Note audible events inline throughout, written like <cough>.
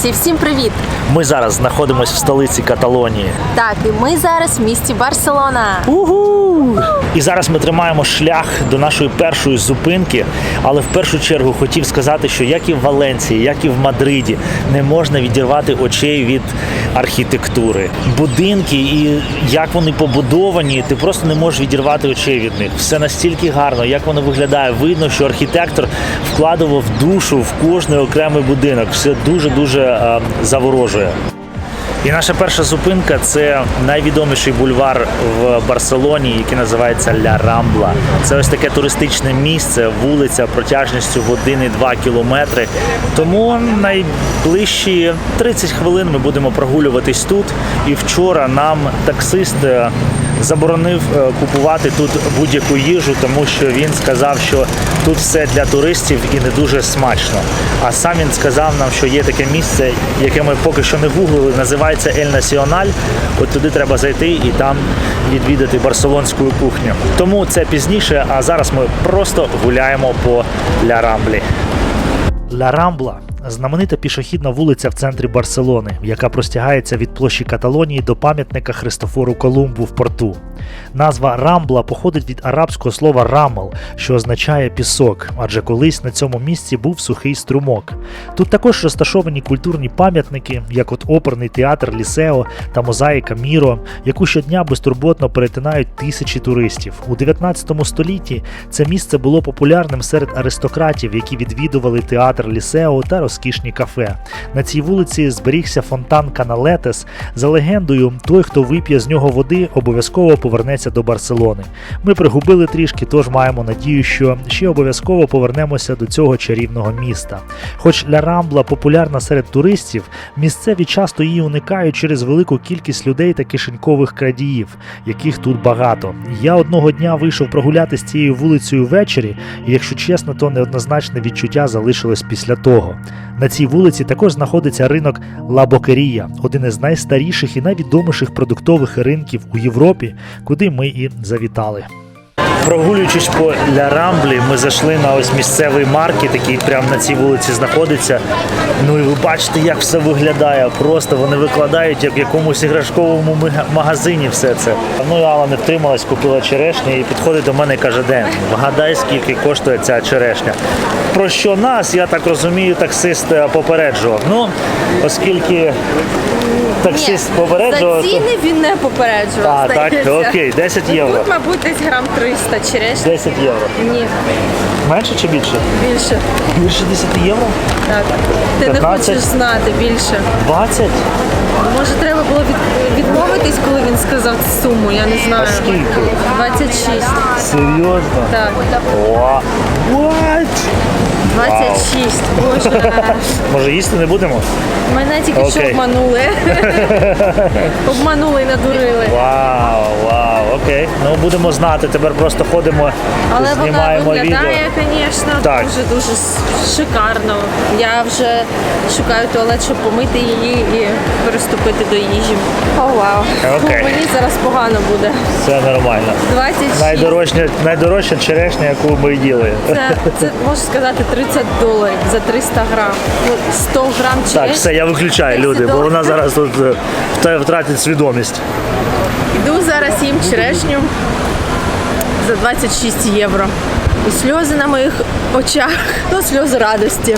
Друзі, всім привіт! Ми зараз знаходимося в столиці Каталонії. Так, і ми зараз в місті Барселона. Угу! І зараз ми тримаємо шлях до нашої першої зупинки. Але в першу чергу хотів сказати, що як і в Валенції, як і в Мадриді, не можна відірвати очей від архітектури. Будинки і як вони побудовані, ти просто не можеш відірвати очей від них. Все настільки гарно, як воно виглядає. Видно, що архітектор вкладував душу в кожний окремий будинок. Все дуже дуже заворожує. І наша перша зупинка це найвідоміший бульвар в Барселоні, який називається Ля Рамбла. Це ось таке туристичне місце, вулиця протяжністю в 1,2 кілометри. Тому найближчі 30 хвилин ми будемо прогулюватись тут. І вчора нам таксист е, заборонив е, купувати тут будь-яку їжу, тому що він сказав, що тут все для туристів і не дуже смачно. А сам він сказав нам, що є таке місце, яке ми поки що не гуглили, називається Ель Національ. От туди треба зайти і там відвідати барселонську кухню. Тому це пізніше, а зараз ми просто гуляємо по Ля Рамблі. Ла Рамбла знаменита пішохідна вулиця в центрі Барселони, яка простягається від площі Каталонії до пам'ятника Христофору Колумбу в порту. Назва Рамбла походить від арабського слова рамал, що означає пісок, адже колись на цьому місці був сухий струмок. Тут також розташовані культурні пам'ятники, як от оперний театр Лісео та мозаїка Міро, яку щодня безтурботно перетинають тисячі туристів. У 19 столітті це місце було популярним серед аристократів, які відвідували театр Лісео та розкішні кафе. На цій вулиці зберігся фонтан Каналетес. За легендою, той, хто вип'є з нього води, обов'язково повернеться до Барселони. Ми пригубили трішки, тож маємо надію, що ще обов'язково повернемося до цього чарівного міста. Хоч Ля Рамбла популярна серед туристів, місцеві часто її уникають через велику кількість людей та кишенькових крадіїв, яких тут багато. Я одного дня вийшов прогулятися цією вулицею ввечері, і якщо чесно, то неоднозначне відчуття залишилось після того. На цій вулиці також знаходиться ринок Лабокерія, один із найстаріших і найвідоміших продуктових ринків у Європі, куди ми і завітали. Прогулюючись по Ля Рамблі, ми зайшли на ось місцевий маркет, який прямо на цій вулиці знаходиться. Ну і ви бачите, як все виглядає. Просто вони викладають як в якомусь іграшковому магазині все це. Ну і Алла не втрималась, купила черешню і підходить до мене і каже, Ден, вгадай, скільки коштує ця черешня. Про що нас, я так розумію, таксист е, попереджував. Ну, оскільки таксист попереджував. за ціни він не попереджував. А, так, здається. окей, 10 євро. Тут, мабуть, десь грам 300 черешні. 10 євро. Ні, Менше чи більше? більше. Більше 10 євро? Так. Ти не 15? хочеш знати більше. 20? Може, треба було від... відмовитись, коли він сказав цю суму, я не знаю. А скільки? 26. Серйозно? Так, О, What? 26. Боже. <laughs> Може їсти не будемо? Мене тільки що обманули. <laughs> обманули і надурили. Вау, вау, окей. Ну будемо знати. Тепер просто ходимо, Але вона знімаємо відео. виглядає, звісно, Так. дуже дуже с- шикарно. Я вже шукаю туалет, щоб помити її і приступити до їжі. О, вау. Окей. Мені зараз погано буде. Все нормально. 26. Найдорожча, найдорожча черешня, яку ми їли. Це, це можу сказати 30 доларів за 300 грам. Ну, 100 грам Так, все, я виключаю люди, бо вона зараз тут е, втратить свідомість. Іду зараз їм черешню за 26 євро. І сльози на моїх очах, ну сльози радості.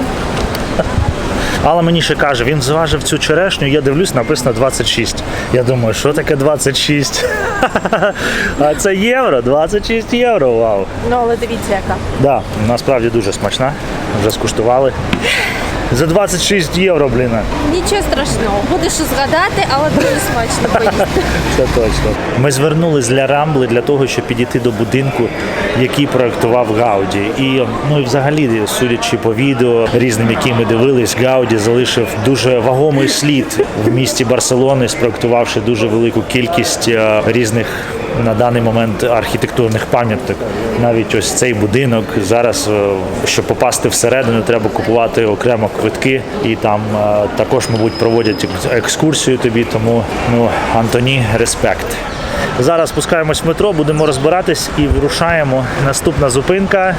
Алла мені ще каже, він зважив цю черешню, я дивлюсь, написано 26. Я думаю, що таке 26? <laughs> А це євро, 26 євро, вау. Ну, але дивіться, яка. Да, насправді дуже смачна. Вже скуштували. За 26 євро, блін. Нічого страшного, будеш згадати, але дуже смачно поїсти. Це <laughs> точно. Ми звернулись для Рамбли для того, щоб підійти до будинку, який проектував Гауді. І ну і взагалі, судячи по відео різним, які ми дивились, Гауді залишив дуже вагомий слід в місті Барселони, спроектувавши дуже велику кількість е, різних. На даний момент архітектурних пам'яток, навіть ось цей будинок зараз, е, щоб попасти всередину, треба купувати окремо квитки, і там е, також, мабуть, проводять екскурсію тобі. Тому ну Антоні, респект. Зараз спускаємось в метро, будемо розбиратись і вирушаємо. Наступна зупинка.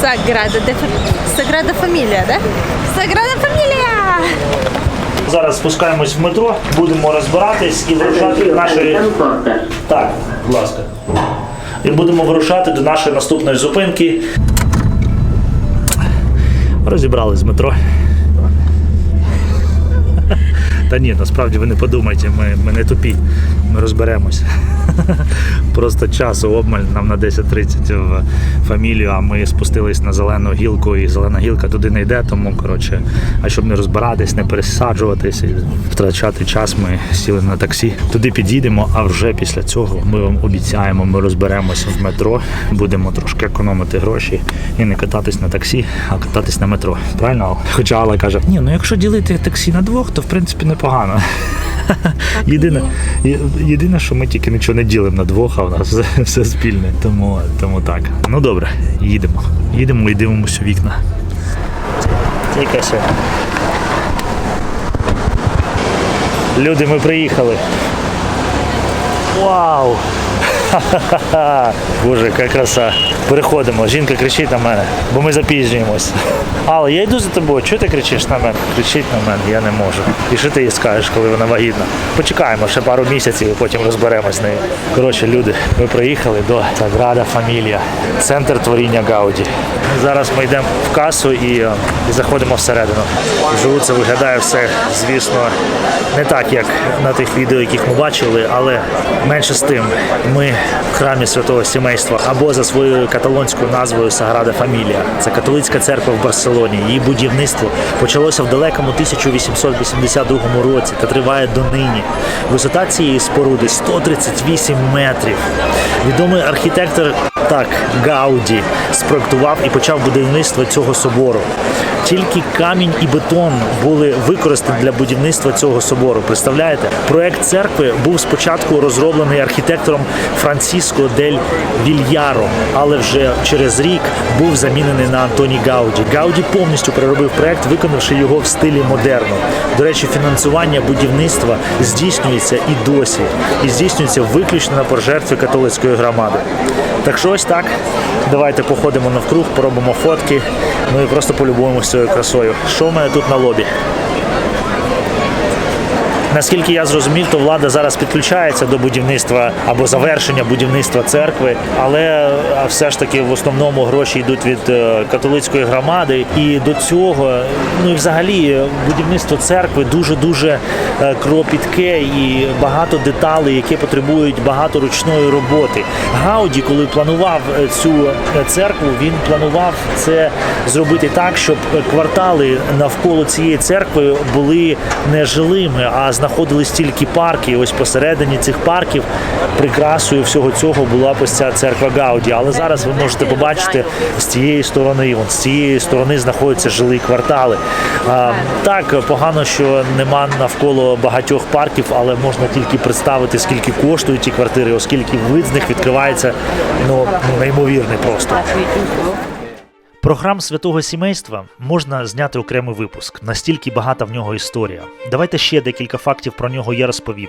Саграда де Саграда Фамілія, да? Саграда Фамілія! Зараз спускаємось в метро, будемо розбиратись і вирушати до нашої. Так, будь ласка. І будемо вирушати до нашої наступної зупинки. Розібрали з метро. Та ні, насправді ви не подумайте, ми, ми не тупі, ми розберемось. <laughs> Просто часу обмаль нам на 10.30 в фамілію, а ми спустились на зелену гілку, і зелена гілка туди не йде, тому коротше, а щоб не розбиратись, не пересаджуватись втрачати час, ми сіли на таксі. Туди підійдемо, а вже після цього ми вам обіцяємо, ми розберемося в метро, будемо трошки економити гроші і не кататись на таксі, а кататись на метро. Правильно? Хоча Алла каже, ні, ну якщо ділити таксі на двох, то в принципі непогано. <laughs> Єдине, єдине, що ми тільки нічого не ділимо на двох, а в нас все, все спільне. Тому, тому так. Ну добре, їдемо. Їдемо і дивимося у вікна. Тільки ще. Люди, ми приїхали. Вау! <laughs> Боже, яка краса. Переходимо. Жінка кричить на мене, бо ми запізнюємось. Але я йду за тобою. Чого ти кричиш на мене? Кричить на мене, я не можу. І що ти їй скажеш, коли вона вагітна? Почекаємо ще пару місяців і потім розберемось з нею. Коротше, люди, ми приїхали до Саграда Фамілія, центр творіння Гауді. Зараз ми йдемо в касу і, е, і заходимо всередину. Вживу це виглядає все, звісно, не так, як на тих відео, яких ми бачили, але менше з тим, ми в храмі святого сімейства або за своєю каталонською назвою Саграда Фамілія. Це католицька церква в Барселоні. Її будівництво почалося в далекому 1882 році та триває донині. Висота цієї споруди 138 метрів. Відомий архітектор так Гауді спроектував і почав будівництво цього собору. Тільки камінь і бетон були використані для будівництва цього собору. Представляєте, проект церкви був спочатку розроблений архітектором Франциско дель Вільяро, але вже через рік був замінений на Антоні Гауді. Гауді повністю переробив проект, виконавши його в стилі модерну. До речі, фінансування будівництва здійснюється і досі, і здійснюється виключно на пожертві католицької громади. Так що ось так. Давайте походимо навкруг, поробимо фотки. Ну і просто полюбуємося цією красою. Що в мене тут на лобі? Наскільки я зрозумів, то влада зараз підключається до будівництва або завершення будівництва церкви, але все ж таки в основному гроші йдуть від е, католицької громади. І до цього, ну і взагалі, е, будівництво церкви дуже дуже кропітке і багато деталей, які потребують багато ручної роботи. Гауді, коли планував е, цю е, церкву, він планував це зробити так, щоб е, квартали навколо цієї церкви були не жилими, а знаходились тільки парки. І ось посередині цих парків прикрасою всього цього була ось ця церква Гауді. Але зараз ви можете побачити з цієї сторони, вон з цієї сторони знаходяться жилі квартали. А, так погано, що нема навколо багатьох парків, але можна тільки представити, скільки коштують ті квартири, оскільки вид з них відкривається ну, ну неймовірний просто. Про храм святого сімейства можна зняти окремий випуск. Настільки багата в нього історія. Давайте ще декілька фактів про нього я розповім.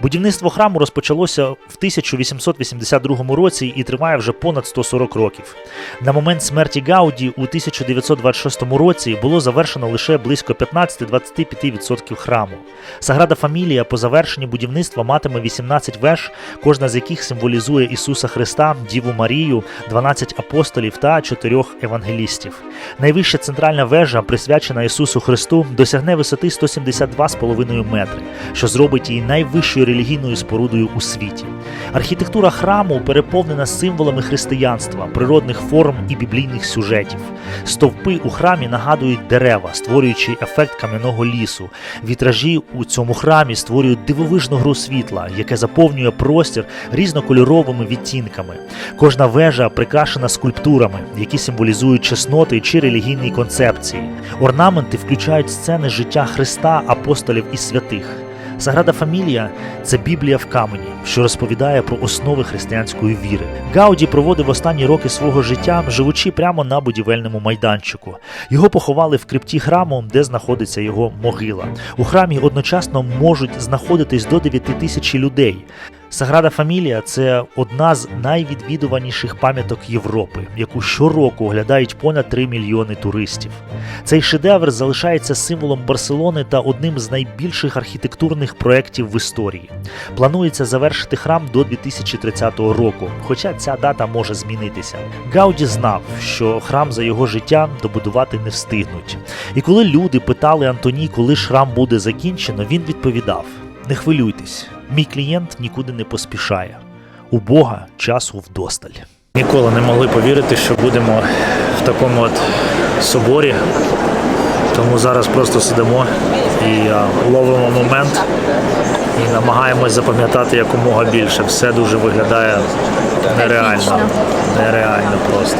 Будівництво храму розпочалося в 1882 році і триває вже понад 140 років. На момент смерті Гауді у 1926 році було завершено лише близько 15-25% храму. Саграда Фамілія по завершенні будівництва матиме 18 веж, кожна з яких символізує Ісуса Христа, Діву Марію, 12 апостолів та 4 евангелістів. Найвища центральна вежа, присвячена Ісусу Христу, досягне висоти 172,5 метри, що зробить її найвищою релігійною спорудою у світі. Архітектура храму переповнена символами християнства, природних форм і біблійних сюжетів. Стовпи у храмі нагадують дерева, створюючи ефект кам'яного лісу. Вітражі у цьому храмі створюють дивовижну гру світла, яке заповнює простір різнокольоровими відтінками. Кожна вежа прикрашена скульптурами, які символізують чесноти чи релігійні концепції. Орнаменти включають сцени життя Христа, апостолів і святих. Саграда Фамілія це Біблія в камені, що розповідає про основи християнської віри. Гауді проводив останні роки свого життя, живучи прямо на будівельному майданчику. Його поховали в крипті храму, де знаходиться його могила. У храмі одночасно можуть знаходитись до 9 тисяч людей. Саграда Фамілія це одна з найвідвідуваніших пам'яток Європи, яку щороку оглядають понад 3 мільйони туристів. Цей шедевр залишається символом Барселони та одним з найбільших архітектурних проєктів в історії. Планується завершити храм до 2030 року, хоча ця дата може змінитися. Гауді знав, що храм за його життя добудувати не встигнуть. І коли люди питали Антоні, коли ж храм буде закінчено, він відповідав: Не хвилюйтесь, мій клієнт нікуди не поспішає. У Бога часу вдосталь. Ніколи не могли повірити, що будемо в такому от соборі. Тому зараз просто сидимо і ловимо момент і намагаємось запам'ятати якомога більше. Все дуже виглядає нереально. Нереально просто.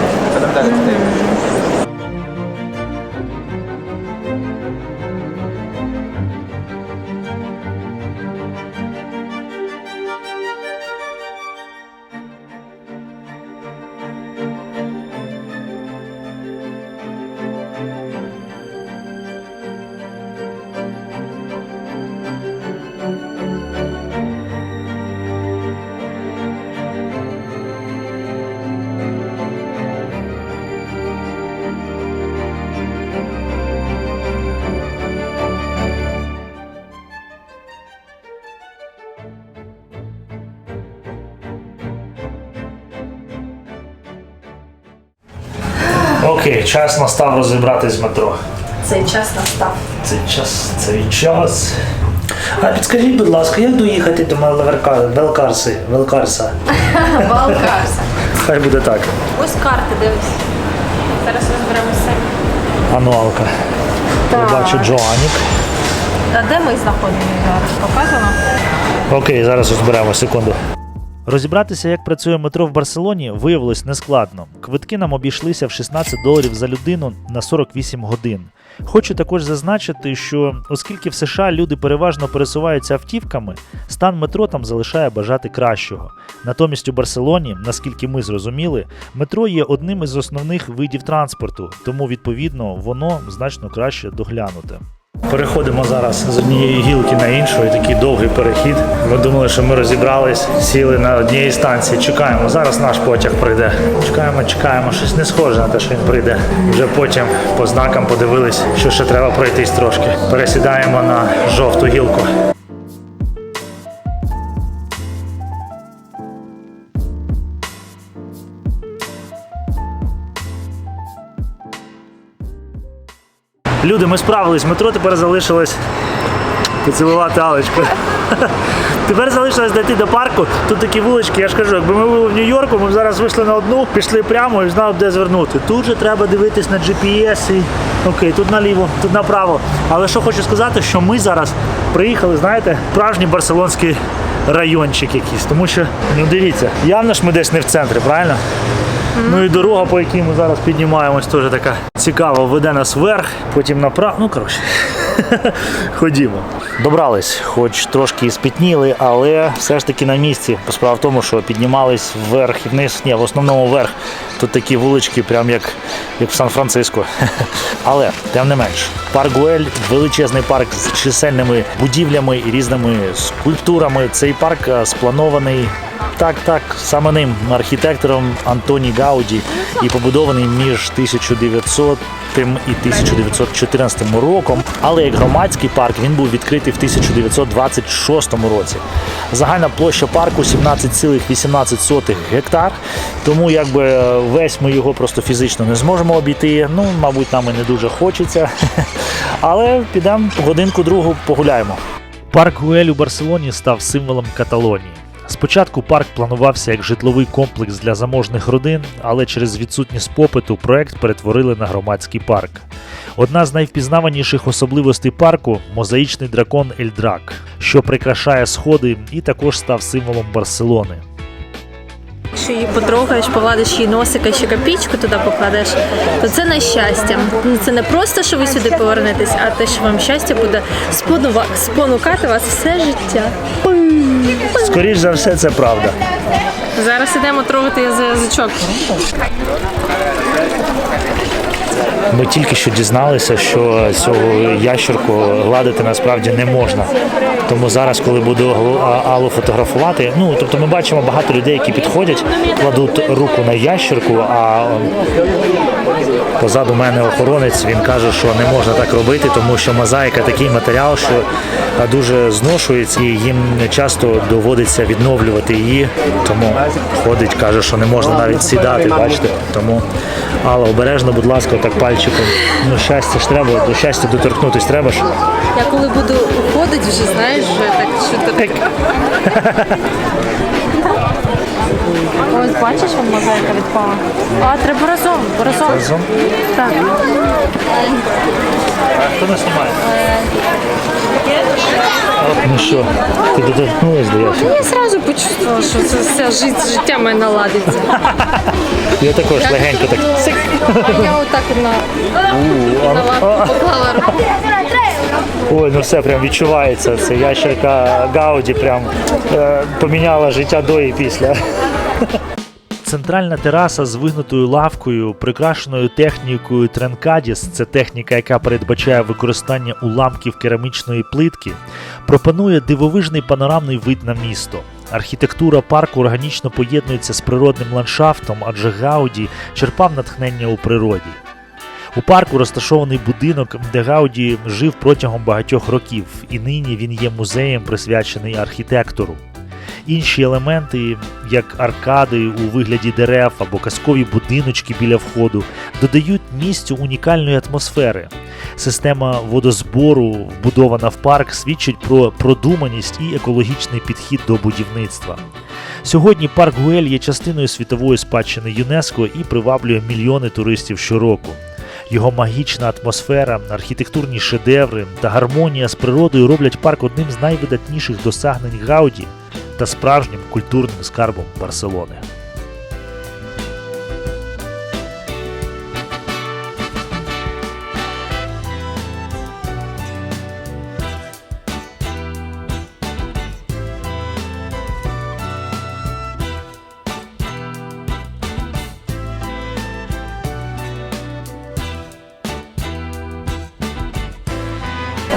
Окей, час настав розібратись з метро. Цей час настав. Цей час, цей час. А підскажіть, будь ласка, як доїхати до Велкарси? Велкарси? Велкарса? <laughs> Балкарса. Хай буде так. Ось карти, дивись. Зараз розберемося. Ануалка. Я бачу Джоанік. А де ми знаходимося зараз? Показано? Окей, зараз розберемо секунду. Розібратися, як працює метро в Барселоні, виявилось нескладно. Квитки нам обійшлися в 16 доларів за людину на 48 годин. Хочу також зазначити, що оскільки в США люди переважно пересуваються автівками, стан метро там залишає бажати кращого. Натомість у Барселоні, наскільки ми зрозуміли, метро є одним із основних видів транспорту, тому відповідно воно значно краще доглянуте. Переходимо зараз з однієї гілки на іншу, і такий довгий перехід. Ми думали, що ми розібрались, сіли на одній станції. Чекаємо. Зараз наш потяг прийде. Чекаємо, чекаємо. Щось не схоже на те, що він прийде. Вже потім по знакам подивились, що ще треба пройтись трошки. Пересідаємо на жовту гілку. Люди, ми справились. Метро тепер залишилось поцілувати Алечку. <laughs> Тепер залишилось дійти до парку. Тут такі вулички, я ж кажу, якби ми були в Нью-Йорку, ми б зараз вийшли на одну, пішли прямо і знали, де звернути. Тут же треба дивитись на GPS і окей, тут наліво, тут направо. Але що хочу сказати, що ми зараз приїхали, знаєте, справжній барселонський райончик якийсь. Тому що, ну дивіться, явно ж ми десь не в центрі, правильно? Ну і дорога, по якій ми зараз піднімаємось, теж така цікава, веде нас вверх, потім направо. Ну, коротше, <laughs> ходімо. Добрались, хоч трошки і спітніли, але все ж таки на місці. Справа в тому, що піднімались вверх і вниз. Ні, в основному вверх. Тут такі вулички, прям як, як в Сан-Франциско. <laughs> Але тим не менш, парк Гуель величезний парк з чисельними будівлями і різними скульптурами. Цей парк е, спланований так, так, саме ним архітектором Антоні Гауді і побудований між 1900 і 1914 роком. Але як громадський парк він був відкритий в 1926 році. Загальна площа парку 17,18 гектар. Тому якби е, весь ми його просто фізично не зможемо обійти. Ну, мабуть, нам і не дуже хочеться. <laughs> Але підемо годинку другу погуляємо. Парк Гуель у Барселоні став символом Каталонії. Спочатку парк планувався як житловий комплекс для заможних родин, але через відсутність попиту проект перетворили на громадський парк. Одна з найвпізнаваніших особливостей парку мозаїчний дракон Ельдрак, що прикрашає сходи і також став символом Барселони. Якщо її потрогаєш, погладиш її носика, ще копійку туди покладеш, то це на щастя. Ну це не просто, що ви сюди повернетесь, а те, що вам щастя буде спонукати вас все життя. Скоріш за все, це правда. Зараз ідемо трогати язичок. Ми тільки що дізналися, що цього ящерку гладити насправді не можна. Тому зараз, коли буду Аллу фотографувати, ну тобто ми бачимо багато людей, які підходять, кладуть руку на ящерку, а позаду мене охоронець він каже, що не можна так робити, тому що мозаїка такий матеріал, що дуже зношується, і їм часто доводиться відновлювати її. Тому ходить, каже, що не можна навіть сідати, бачите. Тому Алла, обережно, будь ласка, так пальчиком. Ну, щастя ж треба, до щастя доторкнутись треба ж. Я коли буду уходити, вже знаєш, вже так що так. <laughs> Ось бачиш, вон мозаїка відпала. А, треба разом, разом. Разом. Так. Хто нас знімає? Ну що, ти доторкнулась до ящерки? Я одразу почувствувала, що це все жит- життя мене наладиться. <laughs> Я також легенько так. цик. А я отак на, на лапку поклала руку. Ой, ну все прям відчувається. Це ящерка Гауді прям е, поміняла життя до і після. Центральна тераса з вигнутою лавкою, прикрашеною технікою Тренкадіс, це техніка, яка передбачає використання уламків керамічної плитки, пропонує дивовижний панорамний вид на місто. Архітектура парку органічно поєднується з природним ландшафтом, адже Гауді черпав натхнення у природі. У парку розташований будинок, де Гауді жив протягом багатьох років, і нині він є музеєм, присвячений архітектору. Інші елементи, як аркади у вигляді дерев або казкові будиночки біля входу, додають місцю унікальної атмосфери. Система водозбору, вбудована в парк, свідчить про продуманість і екологічний підхід до будівництва. Сьогодні парк Гуель є частиною світової спадщини ЮНЕСКО і приваблює мільйони туристів щороку. Його магічна атмосфера, архітектурні шедеври та гармонія з природою роблять парк одним з найвидатніших досягнень Гауді та справжнім культурним скарбом Барселони.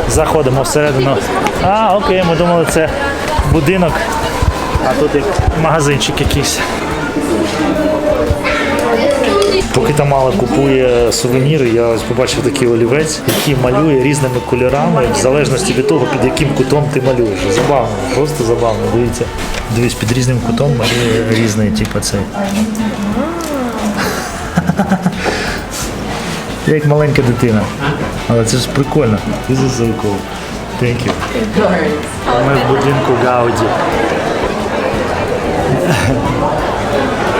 Заходимо всередину. А, окей, ми думали, це будинок, а тут як магазинчик якийсь. Поки там мала купує сувеніри, я ось побачив такий олівець, який малює різними кольорами, в залежності від того, під яким кутом ти малюєш. Забавно, просто забавно. Дивіться. Дивись, під різним кутом малює різний, типу цей. <laughs> Я як маленька дитина. Але це ж прикольно. Is so cool. Thank you. Ми в будинку Гауді.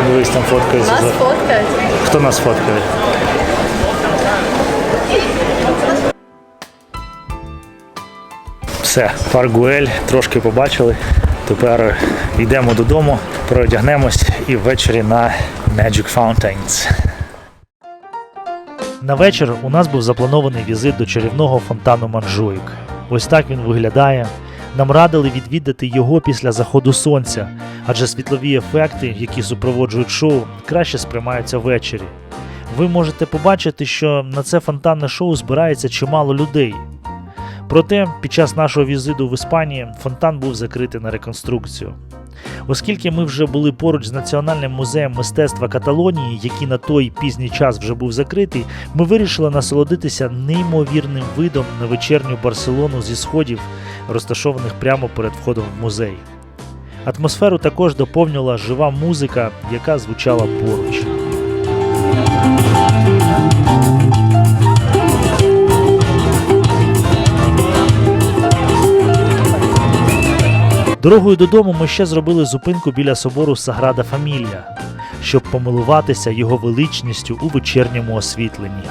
Дивись, там фоткається. Нас фоткають. Хто нас фоткає? Все, парк Гуель трошки побачили. Тепер йдемо додому, переодягнемось і ввечері на Magic Fountains. На вечір у нас був запланований візит до чарівного фонтану Манджуїк. Ось так він виглядає. Нам радили відвідати його після заходу сонця, адже світлові ефекти, які супроводжують шоу, краще сприймаються ввечері. Ви можете побачити, що на це фонтанне шоу збирається чимало людей. Проте, під час нашого візиту в Іспанії фонтан був закритий на реконструкцію. Оскільки ми вже були поруч з Національним музеєм мистецтва Каталонії, який на той пізній час вже був закритий, ми вирішили насолодитися неймовірним видом на вечірню Барселону зі сходів, розташованих прямо перед входом в музей. Атмосферу також доповнювала жива музика, яка звучала поруч. Дорогою додому ми ще зробили зупинку біля собору Саграда Фамілія, щоб помилуватися його величністю у вечірньому освітленні.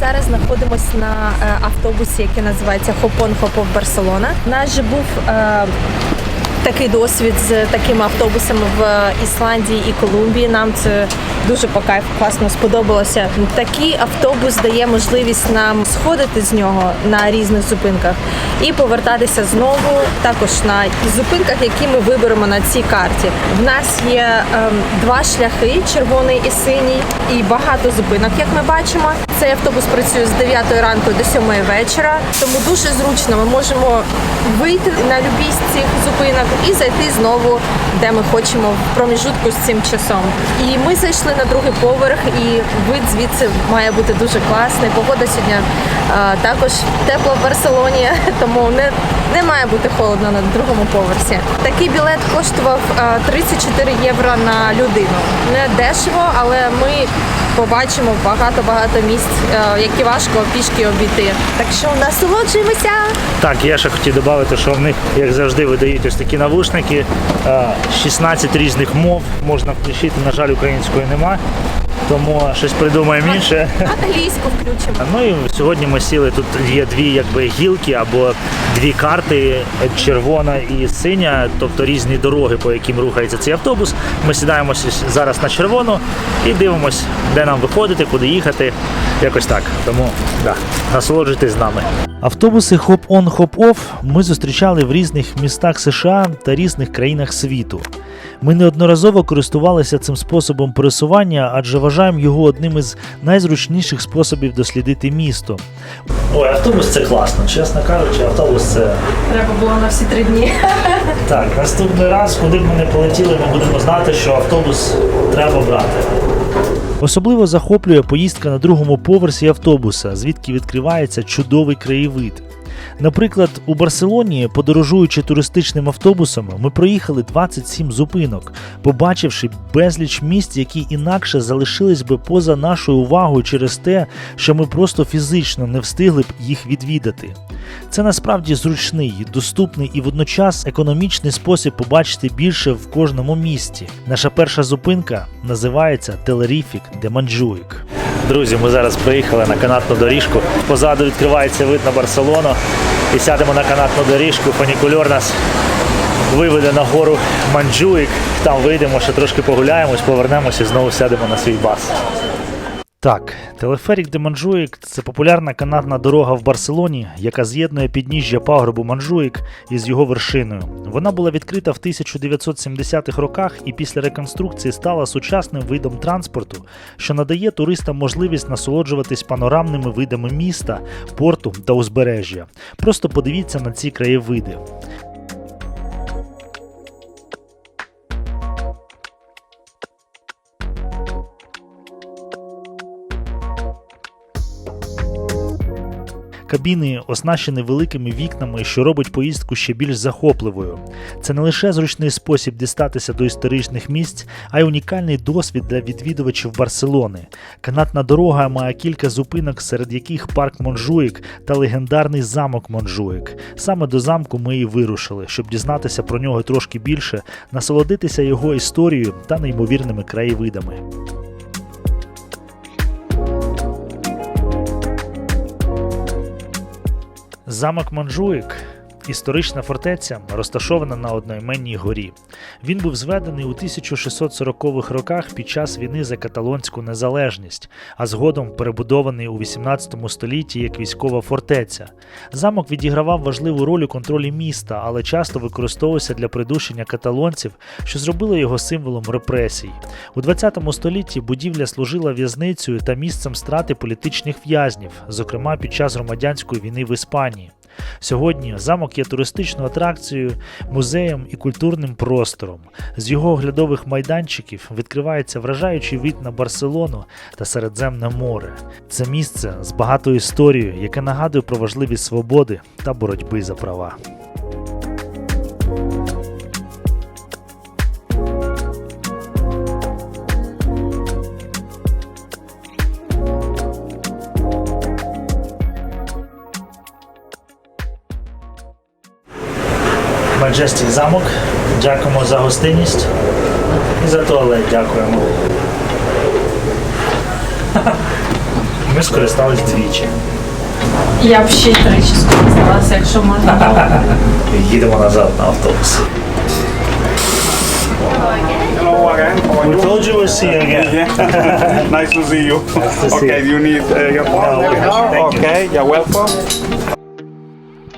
Зараз знаходимося на е, автобусі, який називається Хопон Хопов Барселона. У нас же був е, такий досвід з такими автобусами в Ісландії і Колумбії. Нам це дуже по кайфу класно сподобалося. Такий автобус дає можливість нам сходити з нього на різних зупинках і повертатися знову також на зупинках, які ми виберемо на цій карті. В нас є ем, два шляхи: червоний і синій, і багато зупинок, як ми бачимо. Цей автобус працює з 9 ранку до 7 вечора, тому дуже зручно. Ми можемо вийти на любій з цих зупинок і зайти знову, де ми хочемо в проміжутку з цим часом. І ми зайшли на другий поверх, і вид звідси має бути дуже класний. Погода сьогодні також тепла в Барселоні, <laughs> тому не, не має бути холодно на другому поверсі. Такий білет коштував 34 євро на людину. Не дешево, але ми побачимо багато-багато місць, е, які важко пішки обійти. Так що насолоджуємося. Так, я ще хотів додати, що в них, як завжди, видають ось такі навушники, е, 16 різних мов можна включити. На жаль, української нема, тому щось придумаємо інше. Англійську включимо. Ну і сьогодні ми сіли. Тут є дві якби гілки або дві карти: червона і синя, тобто різні дороги, по яким рухається цей автобус. Ми сідаємо зараз на червону і дивимось, де нам виходити, куди їхати. Якось так. Тому да, насолоджуйтесь з нами. Автобуси хоп-он, хоп-офф ми зустрічали в різних містах США та різних країнах світу. Ми неодноразово користувалися цим способом пересування, адже вважаємо його одним із найзручніших способів дослідити місто. Ой, автобус це класно, чесно кажучи, автобус це Треба було на всі три дні. <laughs> так. Наступний раз, куди б ми не полетіли, ми будемо знати, що автобус треба брати. Особливо захоплює поїздка на другому поверсі автобуса, звідки відкривається чудовий краєвид. Наприклад, у Барселоні, подорожуючи туристичним автобусом, ми проїхали 27 зупинок, побачивши безліч місць, які інакше залишились би поза нашою увагою через те, що ми просто фізично не встигли б їх відвідати. Це насправді зручний, доступний і водночас економічний спосіб побачити більше в кожному місті. Наша перша зупинка називається Телеріфік де Манджуїк. Друзі, ми зараз приїхали на канатну доріжку. Позаду відкривається вид на Барселону. І сядемо на канатну доріжку. Фунікульор нас виведе на гору Манджуїк. Там вийдемо, ще трошки погуляємось, повернемося і знову сядемо на свій бас. Так, телеферік де Манджуїк це популярна канатна дорога в Барселоні, яка з'єднує підніжжя пагорбу Манджуїк із його вершиною. Вона була відкрита в 1970-х роках і після реконструкції стала сучасним видом транспорту, що надає туристам можливість насолоджуватись панорамними видами міста, порту та узбережжя. Просто подивіться на ці краєвиди. Кабіни оснащені великими вікнами, що робить поїздку ще більш захопливою. Це не лише зручний спосіб дістатися до історичних місць, а й унікальний досвід для відвідувачів Барселони. Канатна дорога має кілька зупинок, серед яких парк Монжуїк та легендарний замок Монжуїк. Саме до замку ми і вирушили, щоб дізнатися про нього трошки більше, насолодитися його історією та неймовірними краєвидами. Замок Манджуїк історична фортеця, розташована на одноіменній горі. Він був зведений у 1640-х роках під час війни за каталонську незалежність, а згодом перебудований у 18 столітті як військова фортеця. Замок відігравав важливу роль у контролі міста, але часто використовувався для придушення каталонців, що зробило його символом репресій. У 20 столітті будівля служила в'язницею та місцем страти політичних в'язнів, зокрема під час громадянської війни в Іспанії. Сьогодні замок є туристичною атракцією, музеєм і культурним простором. З його оглядових майданчиків відкривається вражаючий вид на Барселону та Середземне море. Це місце з багатою історією, яке нагадує про важливість свободи та боротьби за права. Маджестік замок. Дякуємо за гостинність. І за туалет дякуємо. Ми скористались двічі. Я б ще тричі скористалася, якщо можна. Їдемо назад на автобус. Hello again. How are We told you we'll see you again. Yeah. <laughs> nice to see you. to see okay, you. you need uh, your phone No. Okay, you're welcome.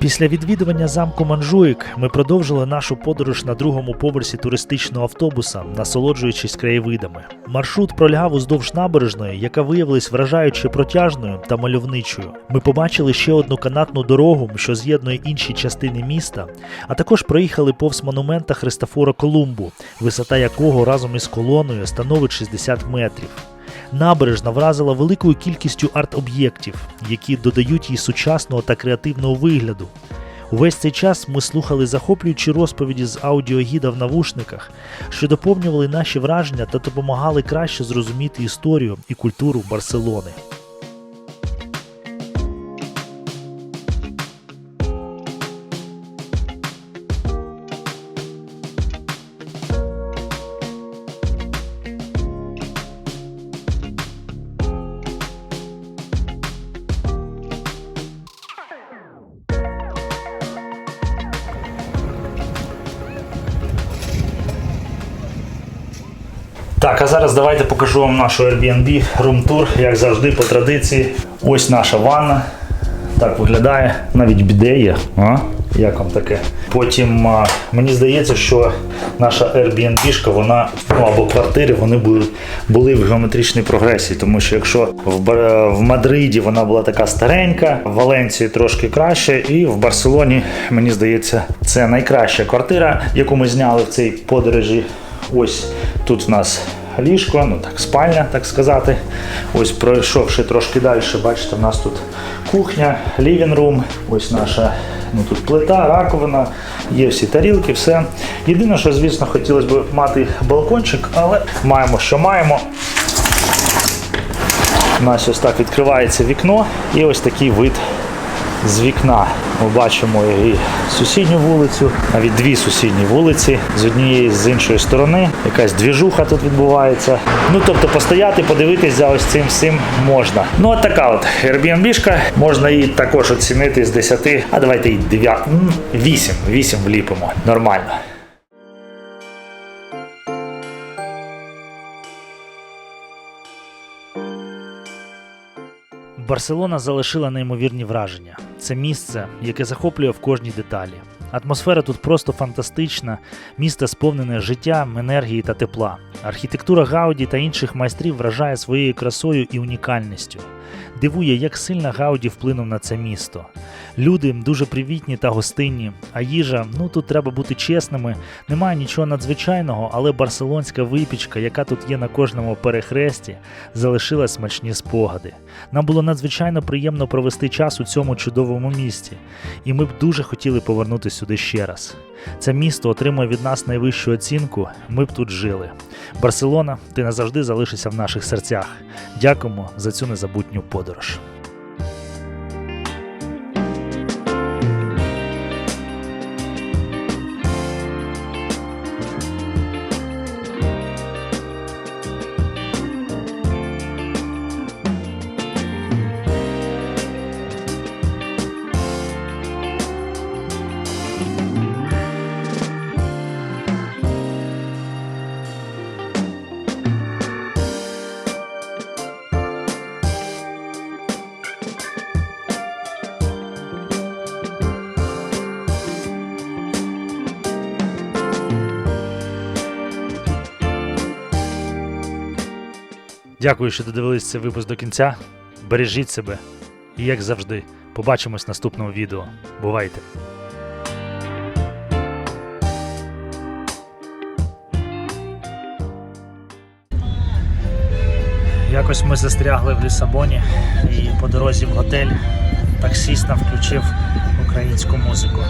Після відвідування замку Манжуїк ми продовжили нашу подорож на другому поверсі туристичного автобуса, насолоджуючись краєвидами. Маршрут пролягав уздовж набережної, яка виявилась вражаюче протяжною та мальовничою. Ми побачили ще одну канатну дорогу, що з'єднує інші частини міста, а також проїхали повз монумента Христофора Колумбу, висота якого разом із колоною становить 60 метрів. Набережна вразила великою кількістю арт-об'єктів, які додають їй сучасного та креативного вигляду. Увесь цей час ми слухали захоплюючі розповіді з аудіогіда в навушниках, що доповнювали наші враження та допомагали краще зрозуміти історію і культуру Барселони. Давайте покажу вам нашу Airbnb рум-тур, як завжди, по традиції. Ось наша ванна. Так виглядає. Навіть біде є. А? Як вам таке? Потім а, мені здається, що наша Airbnb, вона, ну або квартири, вони були, були в геометричній прогресії. Тому що якщо в, в Мадриді вона була така старенька, в Валенції трошки краще, і в Барселоні, мені здається, це найкраща квартира, яку ми зняли в цій подорожі. Ось тут в нас ліжко, ну так, спальня, так сказати. Ось пройшовши трошки далі, бачите, в нас тут кухня, лівінг-рум, ось наша ну, тут плита, раковина, є всі тарілки, все. Єдине, що, звісно, хотілося б мати балкончик, але маємо, що маємо. У нас ось так відкривається вікно і ось такий вид з вікна. Ми бачимо і сусідню вулицю, навіть дві сусідні вулиці з однієї з іншої сторони. Якась двіжуха тут відбувається. Ну тобто постояти, подивитись за ось цим всім можна. Ну от така от Airbnb-шка. Можна її також оцінити з 10, а давайте і 9, 8, 8 вліпимо. Нормально. Барселона залишила неймовірні враження. Це місце, яке захоплює в кожній деталі. Атмосфера тут просто фантастична, місто сповнене життям, енергії та тепла. Архітектура Гауді та інших майстрів вражає своєю красою і унікальністю. Дивує, як сильно Гауді вплинув на це місто. Люди дуже привітні та гостинні, а їжа, ну тут треба бути чесними, немає нічого надзвичайного, але барселонська випічка, яка тут є на кожному перехресті, залишила смачні спогади. Нам було надзвичайно приємно провести час у цьому чудовому місті, і ми б дуже хотіли повернутися сюди ще раз. Це місто отримує від нас найвищу оцінку. Ми б тут жили. Барселона, ти назавжди залишишся в наших серцях. Дякуємо за цю незабутню подорож. Дякую, що додивились цей випуск до кінця. Бережіть себе і, як завжди, побачимось в наступному відео. Бувайте! Якось ми застрягли в Лісабоні і по дорозі в готель таксіст включив українську музику.